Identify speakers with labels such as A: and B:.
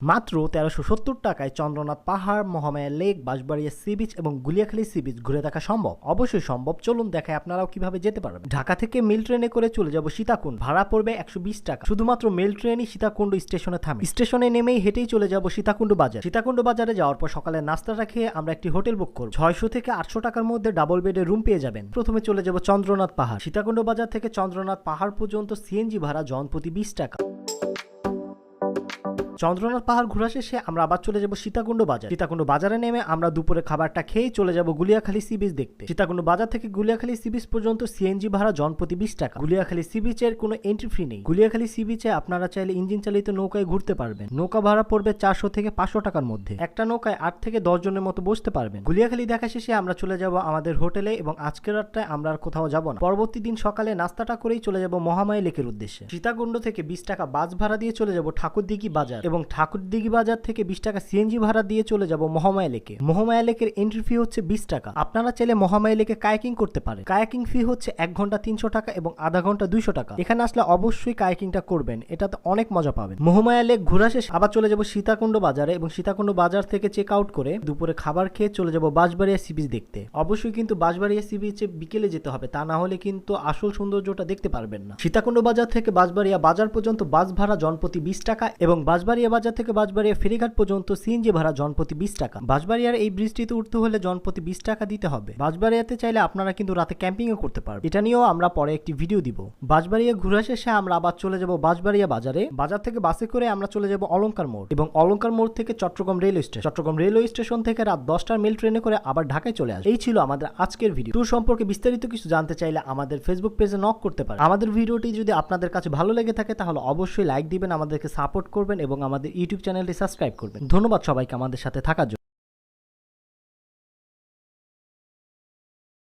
A: মাত্র তেরোশো সত্তর টাকায় চন্দ্রনাথ পাহাড়, Mahamaya lake, Banshbaria sea beach এবং গুলিয়াখালী সি বিচ ঘুরে দেখা সম্ভব। অবশ্যই সম্ভব। চলুন দেখায় আপনারাও কীভাবে যেতে পারবেন। ঢাকা থেকে মেল ট্রেনে করে চলে যাব সীতাকুণ্ড। ভাড়া পড়বে একশো বিশ টাকা। শুধুমাত্র মেল ট্রেনই সীতাকুণ্ড স্টেশনে থামে। স্টেশনে নেমেই হেঁটেই চলে যাব সীতাকুণ্ড বাজার। সীতাকুণ্ড বাজারে যাওয়ার পর সকালে নাস্তাটা খেয়ে আমরা একটি হোটেল বুক করব। ছয়শো থেকে আটশো টাকার মধ্যে ডাবল বেডের রুম পেয়ে যাবেন। প্রথমে চলে যাব চন্দ্রনাথ পাহাড়। সীতাকুণ্ড বাজার থেকে চন্দ্রনাথ পাহাড় পর্যন্ত সিএনজি ভাড়া জনপ্রতি বিশ টাকা। চন্দ্রনাথ পাহাড় ঘোরা শেষে আমরা আবার চলে যাব সীতাকুণ্ড বাজার। সীতাকুণ্ড বাজারে নেমে আমরা দুপুরে খাবারটা খেয়ে চলে যাব গুলিয়াখালী সি বিচ দেখতে। সীতাকুণ্ড বাজার থেকে গুলিয়াখালী সি বিচ পর্যন্ত সিএনজি ভাড়া জনপ্রতি বিশ টাকা। গুলিয়াখালী সি বিচের কোনো এন্ট্রি ফি নেই। গুলিয়াখালী সি বিচে আপনারা চাইলে ইঞ্জিন চালিত নৌকায় ঘুরতে পারবেন। নৌকা ভাড়া পড়বে চারশো থেকে পাঁচশো টাকার মধ্যে। একটা নৌকায় আট থেকে দশ জনের মতো বসতে পারবেন। গুলিয়াখালী দেখা শেষে আমরা চলে যাব আমাদের হোটেলে এবং আজকের রাতটায় আমরা আর কোথাও যাব না। পরবর্তী দিন সকালে নাস্তাটা করেই চলে যাব মহামায়া লেকের উদ্দেশ্যে। সীতাকুণ্ড থেকে বিশ টাকা বাস ভাড়া দিয়ে চলে যাব ঠাকুরদিঘি বাজার। এবং ঠাকুরদিঘি বাজার থেকে বিশ টাকা সিএনজি ভাড়া দিয়ে চলে যাব মহামায়া লেকে। মহামায়া লেকের এন্ট্রি ফি হচ্ছে বিশ টাকা। আপনারা চাইলে মহামায়া লেকে কায়াকিং করতে পারেন। কায়াকিং ফি হচ্ছে এক ঘণ্টা তিনশো টাকা এবং আধা ঘণ্টা দুইশো টাকা। এখানে আসলে অবশ্যই কায়াকিংটা করবেন এটাতে অনেক মজা পাবেন। মহামায়া লেক ঘোরা শেষ আবার চলে যাব সীতাকুণ্ড বাজারে এবং সীতাকুণ্ড বাজার থেকে চেক আউট করে দুপুরে খাবার খেয়ে চলে যাব বাঁশবাড়িয়া সি বিচ দেখতে। অবশ্যই কিন্তু বাঁশবাড়িয়া সি বিচে বিকেলে যেতে হবে, তা না হলে কিন্তু আসল সৌন্দর্যটা দেখতে পারবেন না। সীতাকুণ্ড বাজার থেকে বাঁশবাড়িয়া বাজার পর্যন্ত বাস ভাড়া জনপ্রতি বিশ টাকা এবং বাঁশবাড়িয়া বাজার থেকে বাঁশবাড়িয়া ফেরিঘাট পর্যন্ত সিএনজি ভাড়া জনপ্রতি বিশ টাকা। বাঁশবাড়িয়ার এই ব্রিজটিতে উঠতে হলে জনপ্রতি বিশ টাকা দিতে হবে। বাঁশবাড়িয়াতে চাইলে আপনারা কিন্তু রাতে ক্যাম্পিংও করতে পারবেন। এটা নিয়েও আমরা পরে একটি ভিডিও দিব। বাঁশবাড়িয়া ঘুরে শেষে আমরা আবার চলে যাব বাঁশবাড়িয়া বাজারে। বাজার থেকে বাসে করে আমরা চলে যাব অলঙ্কার মোড় এবং অলঙ্কার মোড় থেকে Chattogram railway station. Chattogram railway station থেকে রাত দশটার মেল ট্রেনে করে আবার ঢাকায় চলে আসে এই ছিল আমাদের আজকের ভিডিও। ট্যুর সম্পর্কে বিস্তারিত কিছু জানতে চাইলে আমাদের ফেসবুক পেজে নক করতে পারেন। আমাদের ভিডিওটি যদি আপনাদের কাছে ভালো লেগে থাকে তাহলে অবশ্যই লাইক দিবেন, আমাদেরকে সাপোর্ট করবেন এবং আমাদের ইউটিউব চ্যানেলটি সাবস্ক্রাইব করবেন। ধন্যবাদ সবাইকে আমাদের সাথে থাকার জন্য।